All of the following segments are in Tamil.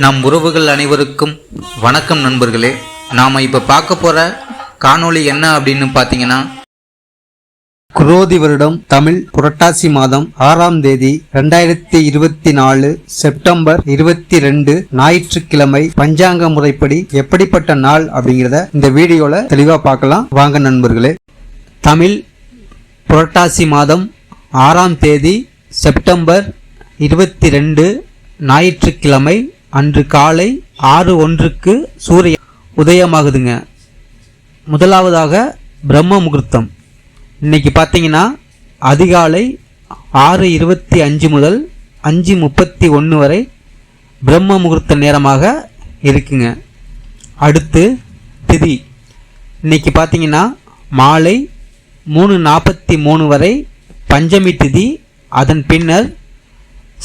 நம் உறவுகள் அனைவருக்கும் வணக்கம் நண்பர்களே. நாம் இப்போ பார்க்க போகிற காணொளி என்ன அப்படின்னு பார்த்தீங்கன்னா குரோதி வருடம் தமிழ் புரட்டாசி மாதம் ஆறாம் தேதி ரெண்டாயிரத்தி இருபத்தி நாலு செப்டம்பர் இருபத்தி ரெண்டு ஞாயிற்றுக்கிழமை பஞ்சாங்க முறைப்படி எப்படிப்பட்ட நாள் அப்படிங்கிறத இந்த வீடியோவில் தெளிவாக பார்க்கலாம். வாங்க நண்பர்களே. தமிழ் புரட்டாசி மாதம் ஆறாம் தேதி செப்டம்பர் இருபத்தி ரெண்டு ஞாயிற்றுக்கிழமை அன்று காலை ஆறு ஒன்றுக்கு சூரிய உதயமாகுதுங்க. முதலாவதாக பிரம்ம முகூர்த்தம். இன்னைக்கு பார்த்தீங்கன்னா அதிகாலை ஆறு இருபத்தி அஞ்சு முதல் அஞ்சு முப்பத்தி ஒன்று வரை பிரம்ம முகூர்த்த நேரமாக இருக்குங்க. அடுத்து திதி. இன்னைக்கு பார்த்தீங்கன்னா மாலை மூணு நாற்பத்தி மூணு வரை பஞ்சமி திதி. அதன் பின்னர்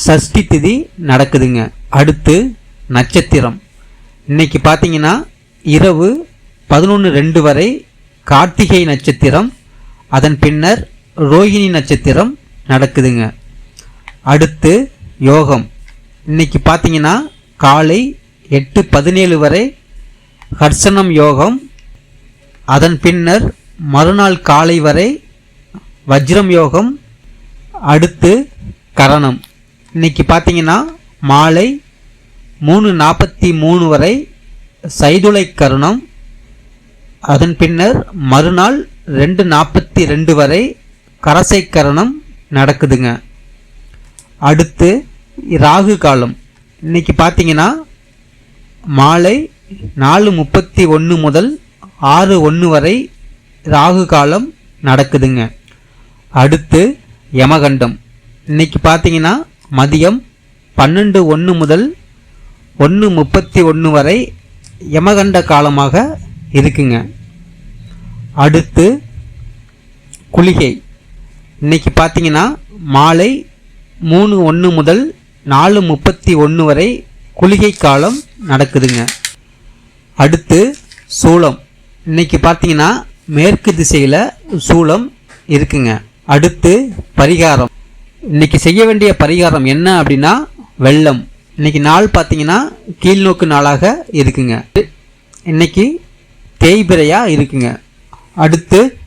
சஷ்டி திதி நடக்குதுங்க. அடுத்து நட்சத்திரம். இன்னைக்கு பார்த்தீங்கன்னா இரவு பதினொன்று ரெண்டு வரை கார்த்திகை நட்சத்திரம் அதன் பின்னர் ரோஹிணி நட்சத்திரம் நடக்குதுங்க. அடுத்து யோகம். இன்னைக்கு பார்த்தீங்கன்னா காலை எட்டு பதினேழு வரை ஹர்சனம் யோகம் அதன் பின்னர் மறுநாள் காலை வரை வஜ்ரம் யோகம் அடுத்து கரணம். இன்னைக்கு பார்த்தீங்கன்னா மாலை மூணு நாற்பத்தி மூணு வரை சைதுளை கருணம். அதன் பின்னர் மறுநாள் ரெண்டு நாற்பத்தி ரெண்டு வரை கரசை கரணம் நடக்குதுங்க. அடுத்து ராகு காலம். இன்னைக்கு பார்த்தீங்கன்னா மாலை நாலு முப்பத்தி ஒன்று முதல் ஆறு ஒன்று வரை ராகு காலம் நடக்குதுங்க. அடுத்து யமகண்டம். இன்னைக்கு பார்த்தீங்கன்னா மதியம் பன்னெண்டு ஒன்று முதல் ஒன்று முப்பத்தி ஒன்று வரை யமகண்ட காலமாக இருக்குங்க. அடுத்து குளிகை. இன்னைக்கு பார்த்தீங்கன்னா மாலை மூணு ஒன்று முதல் நாலு முப்பத்தி ஒன்று வரை குளிகை காலம் நடக்குதுங்க. அடுத்து சூளம். இன்னைக்கு பார்த்தீங்கன்னா மேற்கு திசையில் சூளம் இருக்குங்க. அடுத்து பரிகாரம். இன்னைக்கு செய்ய வேண்டிய பரிகாரம் என்ன அப்படின்னா வெள்ளம். இன்னைக்கு நாள் பார்த்தீங்கன்னா கீழ்நோக்கு நாளாக இருக்குங்க. இன்னைக்கு தேய்பிரையாக இருக்குங்க. அடுத்து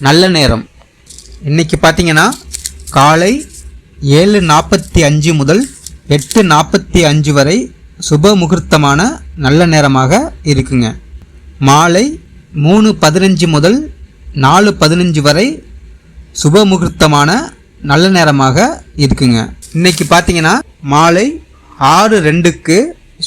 நல்ல நேரம். இன்னைக்கு பார்த்தீங்கன்னா காலை ஏழு நாற்பத்தி அஞ்சு முதல் எட்டு நாற்பத்தி அஞ்சு வரை சுப முகூர்த்தமான நல்ல நேரமாக இருக்குங்க. மாலை மூணு பதினஞ்சு முதல் நாலு பதினஞ்சு வரை சுப முகூர்த்தமான நல்ல நேரமாக இருக்குங்க. இன்னைக்கு பார்த்தீங்கன்னா மாலை ஆறு ரெண்டுக்கு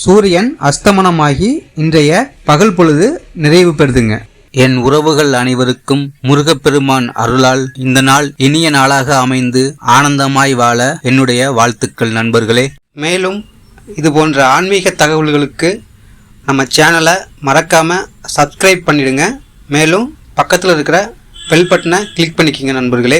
சூரியன் அஸ்தமனமாகி இன்றைய பகல் பொழுது நிறைவு பெறுதுங்க. என் உறவுகள் அனைவருக்கும் முருகப்பெருமான் அருளால் இந்த நாள் இனிய நாளாக அமைந்து ஆனந்தமாய் வாழ என்னுடைய வாழ்த்துக்கள் நண்பர்களே. மேலும் இது போன்ற ஆன்மீக தகவல்களுக்கு நம்ம சேனலை மறக்காமல் சப்ஸ்கிரைப் பண்ணிடுங்க. மேலும் பக்கத்தில் இருக்கிற பெல் பட்டனை கிளிக் பண்ணிக்கோங்க நண்பர்களே.